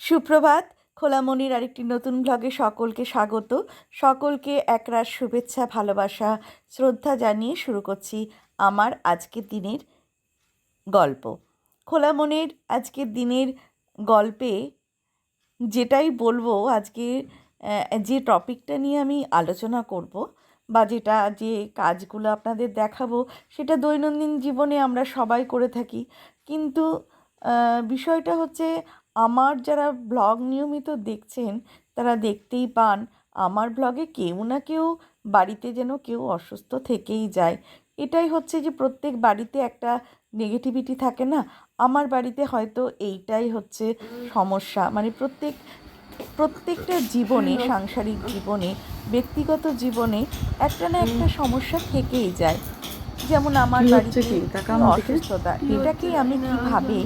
সুপ্রভাত খোলামনির আরেকটি নতুন ব্লগে সকলকে স্বাগত। সকলকে একরাশ শুভেচ্ছা, ভালোবাসা, শ্রদ্ধা জানিয়ে শুরু করছি আমার আজকের দিনের গল্প। খোলামনের আজকের দিনের গল্পে যেটাই বলব, আজকে যে টপিকটা নিয়ে আমি আলোচনা করব বা যেটা, যে কাজগুলো আপনাদের দেখাবো, সেটা দৈনন্দিন জীবনে আমরা সবাই করে থাকি। কিন্তু বিষয়টা হচ্ছে আমার যারা ব্লগ নিয়মিত দেখছেন, তারা দেখতেই পান, আমার ব্লগে কেউ না কেউ বাড়িতে যেন কেউ অসুস্থ থেকেই যায়। এটাই হচ্ছে যে প্রত্যেক বাড়িতে একটা নেগেটিভিটি থাকে না? আমার বাড়িতে হয়তো এইটাই হচ্ছে সমস্যা। মানে প্রত্যেক, প্রত্যেকটা জীবনে, সাংসারিক জীবনে, ব্যক্তিগত জীবনে একটা না একটা সমস্যা থেকেই যায়। যেমন আমার বাড়িতে? অসুস্থতা এটাকেই আমি কীভাবে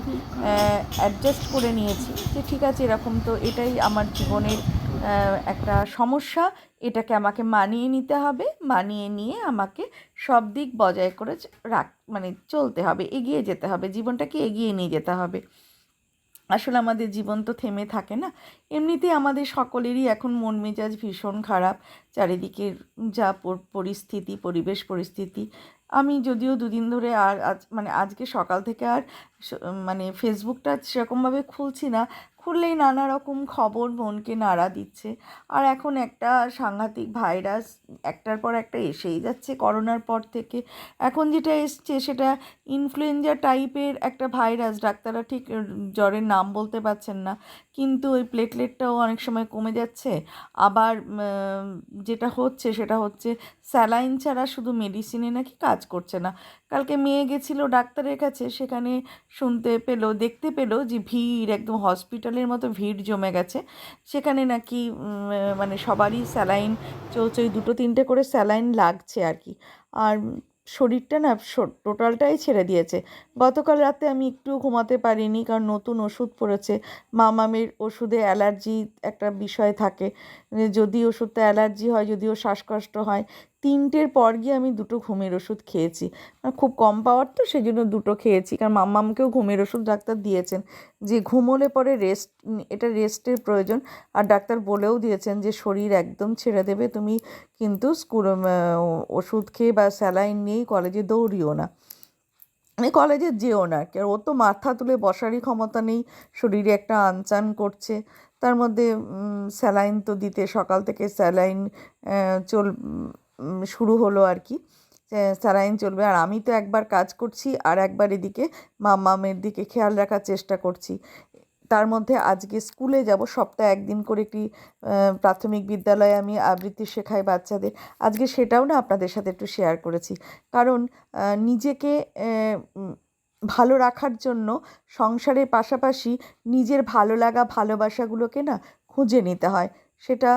অ্যাডজাস্ট করে নিয়েছি? যে ঠিক আছে এরকম তো এটাই আমার জীবনের একটা সমস্যা। এটাকে আমাকে মানিয়ে নিতে হবে মানিয়ে নিয়ে আমাকে সব দিক বজায় করে রাখ মানে চলতে হবে এগিয়ে যেতে হবে জীবনটাকে এগিয়ে নিয়ে যেতে হবে। আসলে আমাদের জীবন তো থেমে থাকে না। এমনিতেই আমাদের সকলেরই এখন মন মেজাজ ভীষণ খারাপ। চারিদিকের যা পরিস্থিতি পরিবেশ পরিস্থিতি আমি যদিও দুদিন ধরে আর আজ মানে আজকে সকাল থেকে আর মানে ফেসবুকটা সেরকমভাবে খুলছি না। খুললেই নানা রকম খবর মনকে নাড়া দিচ্ছে। আর এখন একটা সাংঘাতিক ভাইরাস একটার পর একটা এসেই যাচ্ছে করোনার পর থেকে। এখন যেটা এসছে সেটা ইনফ্লুয়েঞ্জা টাইপের একটা ভাইরাস। ডাক্তাররা ঠিক জ্বরের নাম বলতে পারছেন না। কিন্তু ওই প্লেটলেটটাও অনেক সময় কমে যাচ্ছে। আবার যেটা হচ্ছে সেটা হচ্ছে স্যালাইন ছাড়া শুধু মেডিসিনে নাকি কাজ করছে না। কালকে মেয়ে গেছিল ডাক্তারের কাছে, সেখানে শুনতে পেল, দেখতে পেল যে ভিড়, একদম হসপিটালের মতো ভিড় জমে গেছে। সেখানে নাকি মানে সবারই স্যালাইন ওই দুটো তিনটে করে স্যালাইন লাগছে আর কি। আর শরীরটা না টোটালটাই ছেড়ে দিয়েছে। গতকাল রাতে আমি একটু ঘুমাতে পারিনি, কারণ নতুন ওষুধ পড়েছে। মামামের ওষুধে অ্যালার্জি একটা বিষয় থাকে। যদি ওষুধটা অ্যালার্জি হয় যদিও শ্বাসকষ্ট হয়, তিনটের পর গিয়ে আমি দুটো ঘুমের ওষুধ খেয়েছি। খুব কম পাওয়ার তো সেই জন্য দুটো খেয়েছি। কারণ মাম্মামকেও ঘুমের ওষুধ ডাক্তার দিয়েছেন যে ঘুমোলে পরে রেস্ট এটা রেস্টের প্রয়োজন। আর ডাক্তার বলেও দিয়েছেন যে শরীর একদম ছেড়ে দেবে। তুমি কিন্তু স্কুল ওষুধ খেয়ে বা স্যালাইন নিয়েই কলেজে দৌড়িও না। মানে কলেজে যেও না। ও তো মাথা তুলে বসারই ক্ষমতা নেই। শরীরে একটা আনচান করছে। তার মধ্যে স্যালাইন তো দিতে, সকাল থেকে স্যালাইন চল শুরু হলো আর কি। স্যালাইন চলবে। আর আমি তো একবার কাজ করছি আর একবার এদিকে মামামের দিকে খেয়াল রাখার চেষ্টা করছি। তার মধ্যে আজকে স্কুলে যাব, সপ্তাহে একদিন করে একটি প্রাথমিক বিদ্যালয়ে আমি আবৃত্তি শেখাই বাচ্চাদের। আজকে সেটাও না আপনাদের সাথে একটু শেয়ার করেছি। কারণ নিজেকে ভালো রাখার জন্য সংসারের পাশাপাশি নিজের ভালো লাগা, ভালোবাসাগুলোকে না খুঁজে নিতে হয়। সেটা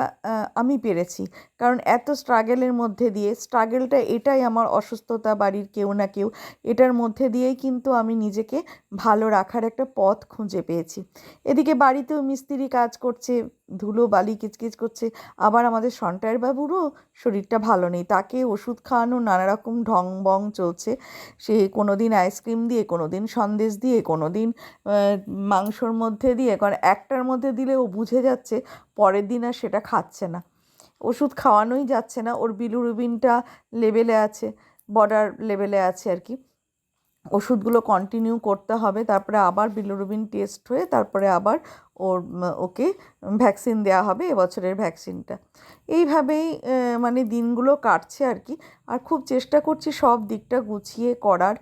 আমি পেরেছি। কারণ এত স্ট্রাগেলের মধ্যে দিয়ে স্ট্রাগেলটা এটাই আমার অসুস্থতা বাড়ির কেউ না কেউ, এটার মধ্যে দিয়েই কিন্তু আমি নিজেকে ভালো রাখার একটা পথ খুঁজে পেয়েছি। এদিকে বাড়িতেও মিস্ত্রি কাজ করছে ধুলো, বালি কিচকিচ করছে। আবার আমাদের সন্টায়ের বাবুরও শরীরটা ভালো নেই। তাকে ওষুধ খাওয়ানো নানা রকম ঢং বং চলছে। সে কোনো দিন আইসক্রিম দিয়ে কোনো দিন সন্দেশ দিয়ে কোনো দিন মাংসর মধ্যে দিয়ে কারণ একটার মধ্যে দিলে ও বুঝে যাচ্ছে পরের দিন আর সেটা খাচ্ছে না। ওষুধ খাওয়ানোই যাচ্ছে না। ওর বিলুরুবিনটা লেভেলে আছে বর্ডার লেভেলে আছে আর কি। ওষুধগুলো কন্টিনিউ করতে হবে, তারপরে আবার বিলুরুবিন টেস্ট হয়ে তারপরে আবার ওর, ওকে ভ্যাকসিন দেওয়া হবে এবছরের ভ্যাকসিনটা এইভাবেই মানে দিনগুলো কাটছে আর কি। আর খুব চেষ্টা করছি সব দিকটা গুছিয়ে করার।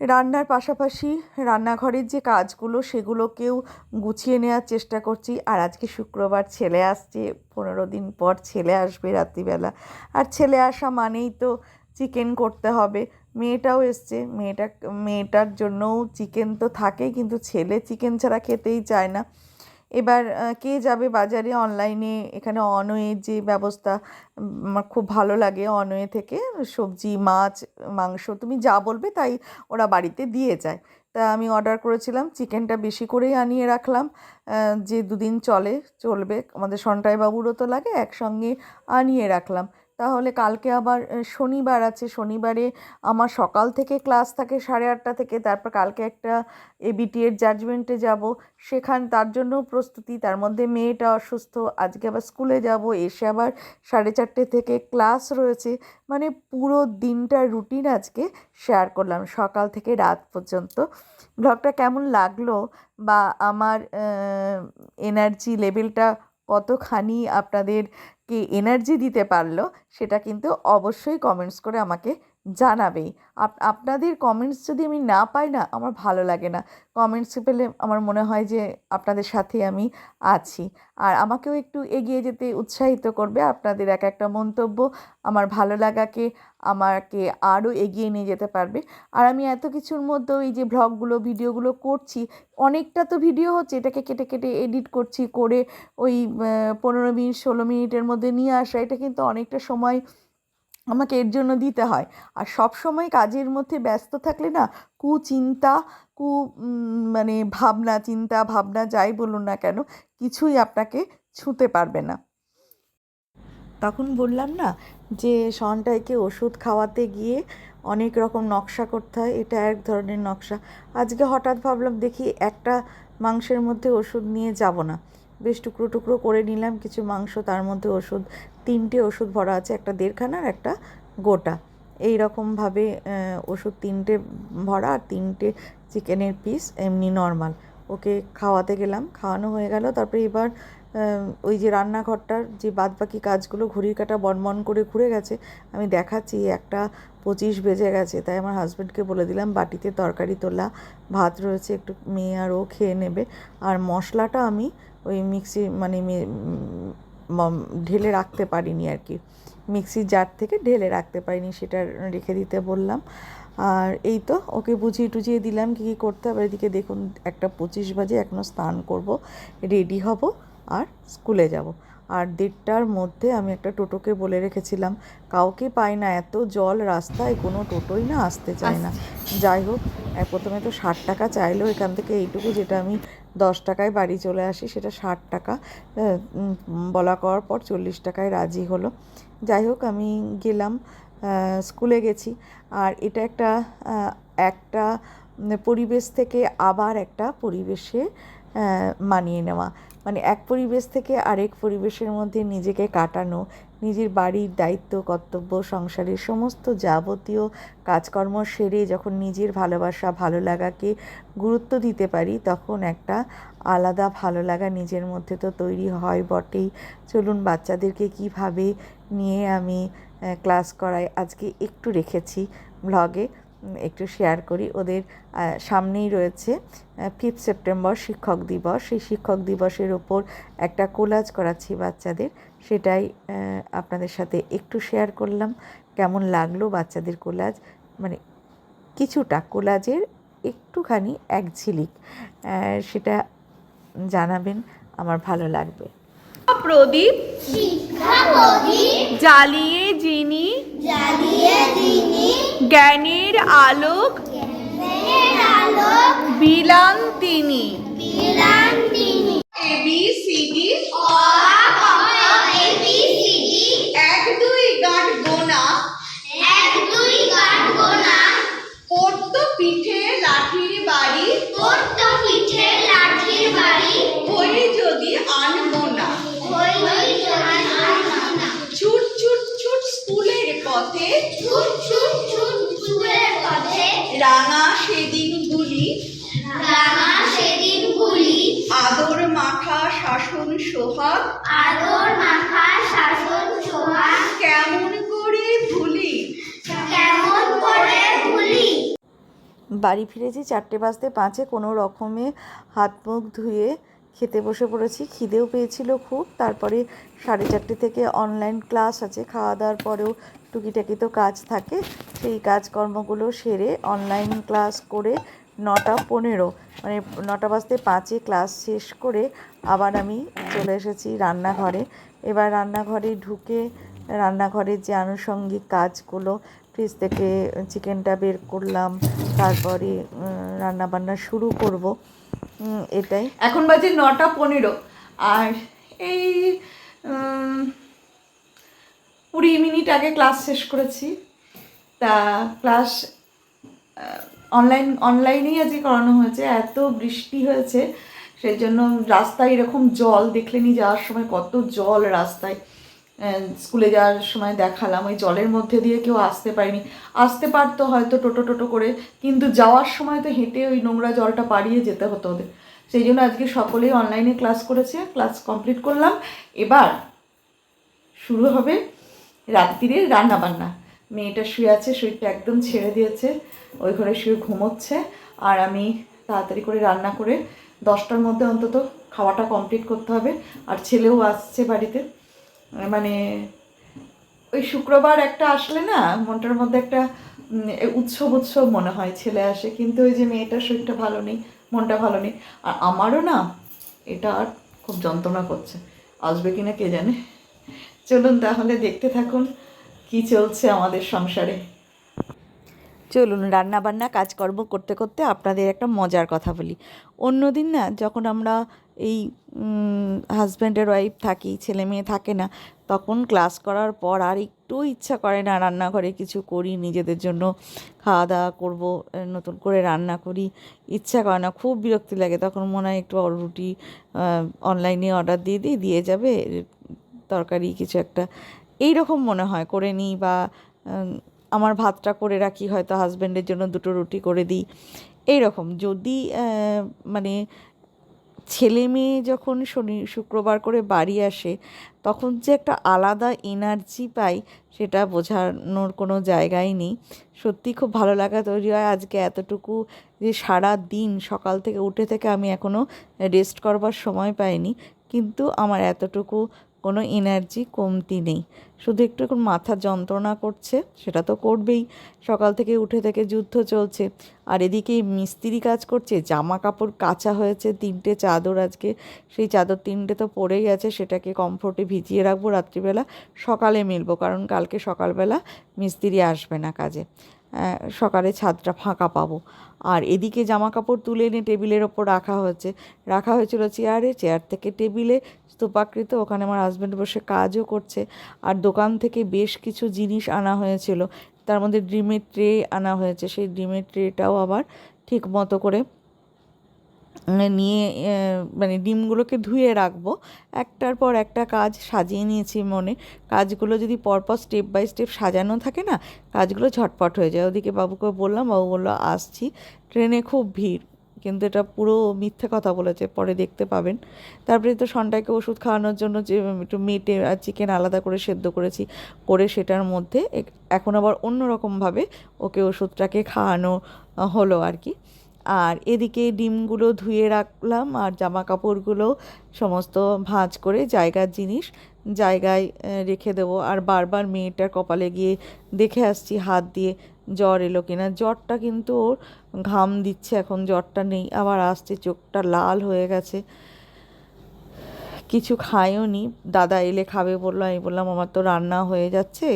রান্নার পাশাপাশি রান্নাঘরের যে কাজগুলো সেগুলোকেও গুছিয়ে নেওয়ার চেষ্টা করছি। আর আজকে শুক্রবার ছেলে আসছে, পনেরো দিন পর ছেলে আসবে রাত্রিবেলা। আর ছেলে আসা মানেই তো চিকেন করতে হবে। মেয়েটাও এসছে। মেয়েটা, মেয়েটার জন্যও চিকেন তো থাকেই কিন্তু ছেলে চিকেন ছাড়া খেতেই চায় না। এবার কে যাবে বাজারে অনলাইনে এখানে অনওয়ের যে ব্যবস্থা আমার খুব ভালো লাগে অনওয়ে থেকে। সবজি, মাছ, মাংস, তুমি যা বলবে তাই ওরা বাড়িতে দিয়ে যায়। তা আমি অর্ডার করেছিলাম চিকেনটা বেশি করেই আনিয়ে রাখলাম। যে দুদিন চলে, চলবে। আমাদের সন্টাই বাবুরও তো লাগে, একসঙ্গে আনিয়ে রাখলাম। তাহলে কালকে আবার শনিবার আছে। শনিবারে আমার সকাল থেকে ক্লাস থাকে সাড়ে আটটা থেকে, তারপর কালকে একটা এবিটি এর জাজমেন্টে যাব। সেখান, তার জন্য প্রস্তুতি, তার মধ্যে মেয়েটা অসুস্থ, আজকে আবার স্কুলে যাব, এসে আবার সাড়ে চারটে থেকে ক্লাস রয়েছে। মানে পুরো দিনটার রুটিন আজকে শেয়ার করলাম, সকাল থেকে রাত পর্যন্ত। ব্লগটা কেমন লাগল? বা আমার এনার্জি লেভেলটা কতখানি আপনাদেরকে এনার্জি দিতে পারল সেটা কিন্তু অবশ্যই কমেন্টস করে আমাকে জানাবেই। আপ, আপনাদের কমেন্টস যদি আমি না পাই না, আমার ভালো লাগে না। কমেন্টস পেলে আমার মনে হয় যে আপনাদের সাথে আমি আছি। আর আমাকেও একটু এগিয়ে যেতে উৎসাহিত করবে আপনাদের এক একটা মন্তব্য। আমার ভালো লাগাকে আমাকে আরও এগিয়ে নিয়ে যেতে পারবে। আর আমি এত কিছুর মধ্যেও এই যে ভ্লগগুলো ভিডিওগুলো করছি, অনেকটা তো ভিডিও হচ্ছে, এটাকে কেটে কেটে এডিট করছি, করে ওই পনেরো মিনিট, ষোলো মিনিটের মধ্যে নিয়ে আসা, এটা কিন্তু অনেকটা সময় আমাকে এর জন্য দিতে হয়। আর সব সময় কাজের মধ্যে ব্যস্ত থাকলে না কুচিন্তা কু মানে ভাবনা চিন্তা, ভাবনা যাই বলুন না কেন, কিছুই আপনাকে ছুঁতে পারবে না। তখন বললাম না যে সনটাইকে ওষুধ খাওয়াতে গিয়ে অনেক রকম নকশা করতে হয়, এটা এক ধরনের নকশা। আজকে হঠাৎ ভাবলাম দেখি একটা মাংসের মধ্যে ওষুধ নিয়ে যাব না। বেশ টুকরো টুকরো করে নিলাম, কিছু মাংস, তার মধ্যে ওষুধ, তিনটে ওষুধ ভরা আছে, একটা দেড়খানা আর একটা গোটা। এই রকমভাবে ওষুধ তিনটে ভরা আর তিনটে চিকেনের পিস, এমনি নর্মাল। ওকে খাওয়াতে গেলাম, খাওয়ানো হয়ে গেল, তারপরে এবার ওই যে রান্নাঘরটার যে বাদবাকি কাজগুলো, ঘড়ির কাঁটা বনবন করে ঘুরে গেছে, আমি দেখাচ্ছি, একটা পঁচিশ বেজে গেছে, তাই আমার হাজব্যান্ডকে বলে দিলাম, বাটিতে তরকারি, তোলা ভাত রয়েছে, একটু মেয়ে আর ও খেয়ে নেবে। আর মশলাটা আমি ওই মিক্সি মানে মে- ঢেলে রাখতে পারিনি আর কি। মিক্সির জার থেকে ঢেলে রাখতে পারিনি সেটা রেখে দিতে বললাম। আর এই তো ওকে বুঝিয়ে টুঝিয়ে দিলাম কী কী করতে হবে। এদিকে দেখুন একটা পঁচিশ বাজে এখনও স্নান করব রেডি হব আর স্কুলে যাব। আর দেড়টার মধ্যে আমি একটা টোটোকে বলে রেখেছিলাম কাউকে পাই না এত জল রাস্তায় কোনো টোটোই না আসতে চায় না। যাই হোক প্রথমে তো ষাট টাকা চাইলো এখান থেকে এইটুকু যেটা আমি দশ টাকায় বাড়ি চলে আসি, সেটা ষাট টাকা। বলা করার পর চল্লিশ টাকায় রাজি হলো। যাই হোক, আমি গেলাম স্কুলে গেছি। আর এটা একটা একটা পরিবেশ থেকে আবার একটা পরিবেশে মানিয়ে নেওয়া। মানে এক পরিবেশ থেকে আরেক পরিবেশের মধ্যে নিজেকে কাটানো, নিজের বাড়ির দায়িত্ব, কর্তব্য, সংসারের সমস্ত যাবতীয় কাজকর্ম সেরে যখন নিজের ভালোবাসা, ভালো লাগাকে গুরুত্ব দিতে পারি, তখন একটা আলাদা ভালো লাগা নিজের মধ্যে তো তৈরি হয় বটেই। চলুন বাচ্চাদেরকে কীভাবে নিয়ে আমি ক্লাস করাই, আজকে একটু রেখেছি ব্লগে একটু শেয়ার করি। ওদের সামনেই রয়েছে ফিফথ সেপ্টেম্বর শিক্ষক দিবস। সেই শিক্ষক দিবসের ওপর একটা কোলাজ করাচ্ছি বাচ্চাদের। সেটাই আপনাদের সাথে একটু শেয়ার করলাম। কেমন লাগল বাচ্চাদের কোলাজ মানে কিছুটা কোলাজের একটুখানি এক ঝিলিক সেটা জানাবেন। আমার ভালো লাগবে। প্রদীপ। জ্বালিয়ে যিনি জ্বালিয়ে জ্ঞানের আলোক বিলান তিনি এ বি সি ডি। এক দুই গাঁট গোনা। এক দুই গাঁট গোনা। পড়ত পিঠে লাঠির বাড়ি। পড়ত পিঠে লাঠির বাড়ি। হয়ে যদি আনব রাঙা সেদিন গুলি রাঙা সেদিন গুলি আদর মাখা শাসন সোহাগ। আদর মাখা শাসন সোহাগ। কেমন করে ভুলি। কেমন করে ভুলি। বাড়ি ফিরেছি চারটে বাজতে পাঁচে কোনো রকমে হাত মুখ ধুয়ে খেতে বসে পড়েছি, খিদেও পেয়েছিল খুব। তারপরে সাড়ে চারটে থেকে অনলাইন ক্লাস আছে, খাওয়া দাওয়ার পরেও টুকিটাকি তো কাজ থাকে। সেই কাজকর্মগুলো সেরে অনলাইন ক্লাস করে নটা পনেরো মানে নটা বাজতে পাঁচে ক্লাস শেষ করে আবার আমি চলে এসেছি রান্নাঘরে। এবার রান্নাঘরে ঢুকে রান্নাঘরের যে আনুষঙ্গিক কাজগুলো ফ্রিজ থেকে চিকেনটা বের করলাম, তারপরে রান্না বান্না শুরু করব। এটাই। এখন বাজে নটা পনেরো। আর এই কুড়ি মিনিট আগে ক্লাস শেষ করেছি। তা ক্লাস অনলাইন অনলাইনেই আজকে করানো হয়েছে। এত বৃষ্টি হয়েছে, সেই জন্য রাস্তায় এরকম জল দেখলেনি যাওয়ার সময় কত জল রাস্তায়। স্কুলে যাওয়ার সময় দেখালাম, ওই জলের মধ্যে দিয়ে কেউ আসতে পারেনি। আসতে পারতো হয়তো টোটো টোটো করে, কিন্তু যাওয়ার সময় তো হেঁটে ওই নোংরা জলটা পাড়িয়ে যেতে হতো ওদের। সেই জন্য আজকে সকলেই অনলাইনে ক্লাস করেছে ক্লাস কমপ্লিট করলাম। এবার শুরু হবে রাত্রিরে রান্না বান্না মেয়েটা শুয়ে আছে, শরীরটা একদম ছেড়ে দিয়েছে, ওই ঘরে শুয়ে ঘুমোচ্ছে, আর আমি তাড়াতাড়ি করে রান্না করে দশটার মধ্যে অন্তত খাওয়াটা কমপ্লিট করতে হবে। আর ছেলেও আসছে বাড়িতে। মানে ওই শুক্রবার একটা আসলে না, মনটার মধ্যে একটা উৎসব উৎসব মনে হয়, ছেলে আসে, কিন্তু ওই যে মেয়েটার শরীরটা ভালো নেই, মনটা ভালো নেই। আর আমারও না, এটা আর খুব যন্ত্রণা করছে। আসবে কিনা কে জানে? চলুন তাহলে দেখতে থাকুন কি চলছে আমাদের সংসারে। চলুন রান্না বান্না কাজকর্ম করতে করতে আপনাদের একটা মজার কথা বলি। অন্যদিন না, যখন আমরা এই হাজব্যান্ডের ওয়াইফ থাকি, ছেলে মেয়ে থাকে না, তখন ক্লাস করার পর আর একটু ইচ্ছা করে না রান্নাঘরে কিছু করি, নিজেদের জন্য খাওয়া দাওয়া করব নতুন করে রান্না করি, ইচ্ছা করে না, খুব বিরক্তি লাগে, তখন মনে হয় একটু রুটি অনলাইনে অর্ডার দিয়ে দিই, দিয়ে যাবে তরকারি কিছু একটা এই রকম মনে হয়, করে নিই বা আমার ভাতটা করে রাখি, হয়তো হাজব্যান্ডের জন্য দুটো রুটি করে দিই এই রকম যদি মানে ছেলে মেয়ে যখন শনি, শুক্রবার করে বাড়ি আসে, তখন যে একটা আলাদা এনার্জি পাই, সেটা বোঝানোর কোনো জায়গাই নেই। সত্যি খুব ভালো লাগা তৈরি হয় আজকে এতটুকু যে সারা দিন, সকাল থেকে উঠে থেকে আমি এখনও রেস্ট করবার সময় পাইনি। কিন্তু আমার এতটুকু কোনো এনার্জি কমতি নেই। শুধু একটু এখন মাথা যন্ত্রণা করছে, সেটা তো করবেই। সকাল থেকে উঠে থেকে যুদ্ধ চলছে। আর এদিকে মিস্ত্রি কাজ করছে জামা কাপড় কাঁচা হয়েছে, তিনটে চাদর আজকে। সেই চাদর তিনটে তো পড়েই আছে, সেটাকে কমফোর্টে ভিজিয়ে রাখব রাত্রিবেলা। সকালে মিলবো, কারণ কালকে সকালবেলা মিস্ত্রি আসবে না কাজে। সকালে ছাদটা ফাঁকা পাবো। আর এদিকে জামা কাপড় তুলে এনে টেবিলের ওপর রাখা হয়েছে। রাখা হয়েছিল চেয়ারে, চেয়ার থেকে টেবিলে স্তূপাকৃত, ওখানে আমার হাজব্যান্ড বসে কাজও করছে। আর দোকান থেকে বেশ কিছু জিনিস আনা হয়েছিল। তার মধ্যে ডিমের ট্রে আনা হয়েছে। সেই ডিমের ট্রেটাও আবার ঠিক মতো করে নিয়ে মানে ডিমগুলোকে ধুয়ে রাখব। একটার পর একটা কাজ সাজিয়ে নিয়েছি মনে। কাজগুলো যদি পরপর স্টেপ বাই স্টেপ সাজানো থাকে না, কাজগুলো ঝটপট হয়ে যায়। ওদিকে বাবুকে বললাম, বাবু বলল, আসছি। ট্রেনে খুব ভিড়, কিন্তু এটা পুরো মিথ্যে কথা বলেছে, পরে দেখতে পাবেন। তারপরে তো সন্টাকে ওষুধ খাওয়ানোর জন্য যে, একটু মেটে আর চিকেন আলাদা করে সেদ্ধ করেছি, করে সেটার মধ্যে এখন আবার অন্য রকমভাবে ওকে ওষুধটাকে খাওয়ানো হলো আর কি। আর এদিকে ডিমগুলো ধুয়ে রাখলাম আর জামা কাপড়গুলো সমস্ত ভাঁজ করে জায়গার জিনিস জায়গায় রেখে দেবো। আর বারবার মেয়েটার কপালে গিয়ে দেখে আসছি হাত দিয়ে জ্বর এলো কিনা। জ্বরটা কিন্তু ওর ঘাম দিচ্ছে, এখন জ্বরটা নেই। আবার আসছে, চোখটা লাল হয়ে গেছে। কিছু খায়ও নি দাদা এলে খাবে বলল, আমি বললাম, আমার তো রান্না হয়ে যাচ্ছে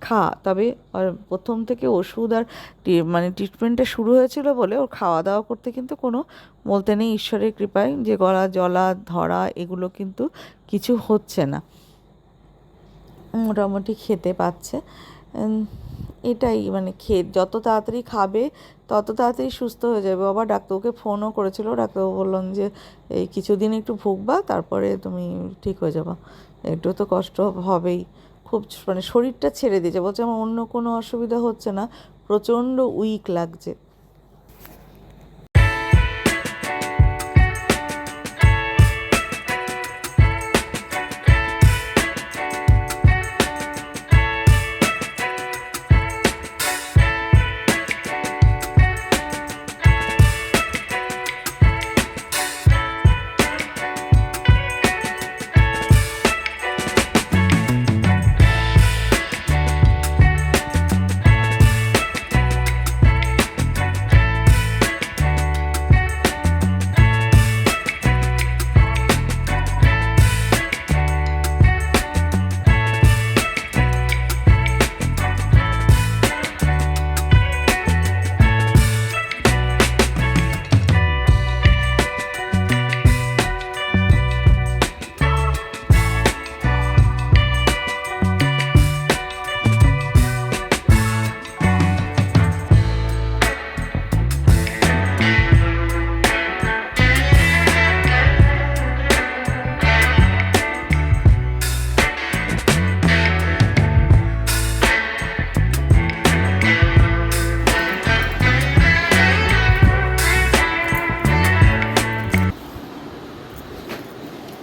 খা, তবে আর প্রথম থেকে ওষুধ আর মানে ট্রিটমেন্টটা শুরু হয়েছিল বলে ওর খাওয়া দাওয়া করতে কিন্তু কোনো বলতে নেই ঈশ্বরের কৃপায়, যে গলা জলা, ধরা, এগুলো কিন্তু কিছু হচ্ছে না। মোটামুটি খেতে পাচ্ছে। এটাই মানে খেয়ে যত তাড়াতাড়ি খাবে, তত তাড়াতাড়ি সুস্থ হয়ে যাবে। আবার ডাক্তারবাবুকে ফোনও করেছিল, ডাক্তারবাবু বললেন যে, এই কিছুদিন একটু ভুগবা, তারপরে তুমি ঠিক হয়ে যাবা। একটু তো কষ্ট হবেই। খুব মানে শরীরটা ছেড়ে দিয়েছে। বলছে আমার অন্য কোনো অসুবিধা হচ্ছে না। প্রচণ্ড উইক লাগছে।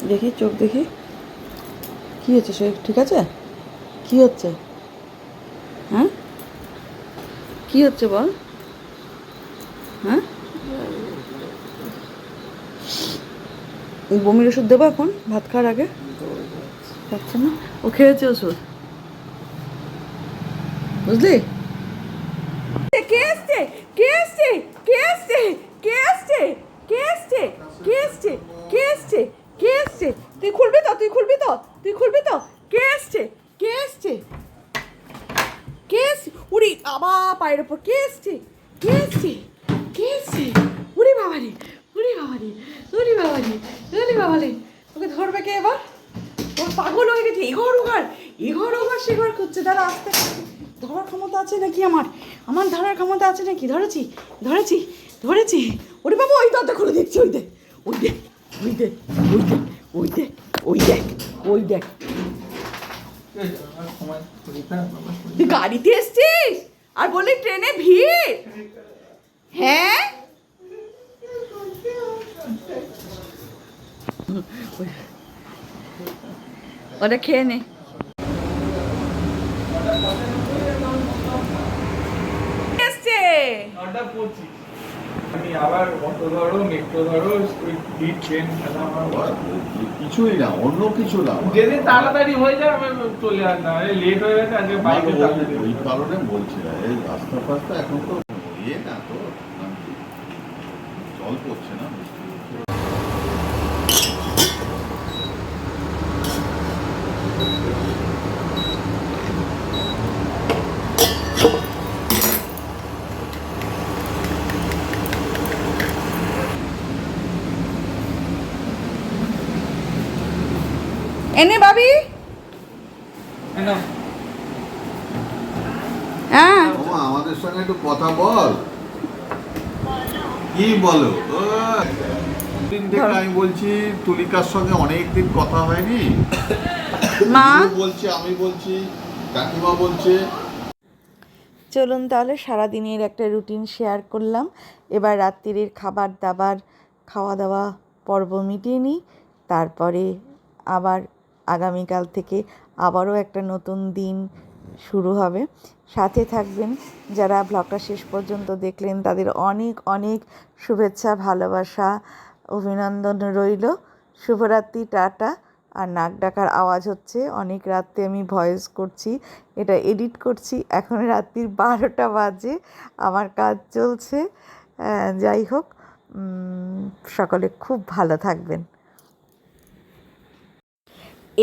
দেখি, চোখ দেখি। কি হচ্ছে, সে ঠিক আছে? কি হচ্ছে? হ্যাঁ? কি হচ্ছে বল? হ্যাঁ? বমির ওষুধ দেবো এখন, ভাত খাওয়ার আগে? খাচ্ছে না? ও খেয়েছে ওষুধ? বুঝলি? কে আসছে কে আসছে উড়ি, বাবা, পায়ের ওপর কে আসছে কে আসছে কে আসছে উড়ি বাবারে উড়ি বাবারে উড়ি বাবারে উড়ি বাবারে। ওকে ধরবে কে এবার? ওর পাগল হয়ে গেছে এঘর ওঘর এঘর ওঘর সেঘর করছে তারা আস্তে। ধরার ক্ষমতা আছে নাকি আমার? আমার ধরার ক্ষমতা আছে নাকি? ধরেছি ধরেছি ধরেছি। ওরে বাবা, ওই দরজা খুলে দিচ্ছি, ওই ওই দেখ ওই দেখ ওই দেখ ওই দেখ ওই দেখ ওই দেখ। তুই গাড়িতে এসছিস? আর বললি ট্রেনে ভিড়? হ্যাঁ? ওটা খেয়ে নে এসছে নটা পঁচিশ আমি আবার অটো ধরো মেট্রো ধরো ভিড় ট্রেন খেলা আমার বড়। কিছুই না অন্য কিছু না। যেদিন তাড়াতাড়ি হয়ে যায় আমি চলে আসলাম লেট হয়ে গেছে আজকে বাইকে ওই কারণে বলছি না এই রাস্তা ফাস্তা এখন তো ইয়ে না তো জল পড়ছে না এনে বাবি না হ্যাঁ ওমা, আমাদের সঙ্গে একটু কথা বল কি বলো? দিন থেকে আমি বলছি তুলিকার সঙ্গে অনেক দিন কথা হয়নি। মা? বলছি আমি বলছি কাকিমা বলছে। চলুন তাহলে সারাদিনের একটা রুটিন শেয়ার করলাম। এবার রাত্রির খাবার দাবার খাওয়া দাওয়া পর্ব মিটিয়ে নিই। তারপরে আবার আগামীকাল থেকে আবারও একটা নতুন দিন শুরু হবে। সাথে থাকবেন যারা ব্লগটা শেষ পর্যন্ত দেখলেন, তাদের অনেক অনেক শুভেচ্ছা, ভালোবাসা, অভিনন্দন রইল। শুভরাত্রি, টাটা। আর নাক ডাকার আওয়াজ হচ্ছে, অনেক রাত্রে আমি ভয়েস করছি, এটা এডিট করছি, এখন রাত্রির বারোটা বাজে, আমার কাজ চলছে। যাই হোক সকলে খুব ভালো থাকবেন।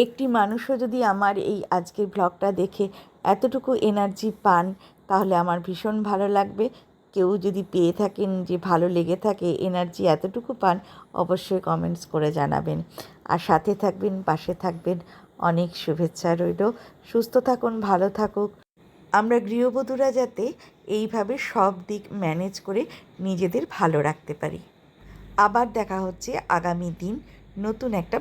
একটি মানুষও যদি আমার এই আজকের ব্লগটা দেখে এতটুকু এনার্জি পান, তাহলে আমার ভীষণ ভালো লাগবে। কেউ যদি পেয়ে থাকেন, যে ভালো লেগে থাকে এনার্জি এতটুকু পান, অবশ্যই কমেন্টস করে জানাবেন। আর সাথে থাকবেন, পাশে থাকবেন। অনেক শুভেচ্ছা রইল। সুস্থ থাকুন, ভালো থাকুক। আমরা গৃহবধূরা যাতে এইভাবে সব দিক ম্যানেজ করে নিজেদের ভালো রাখতে পারি। আবার দেখা হচ্ছে আগামী দিন নতুন একটা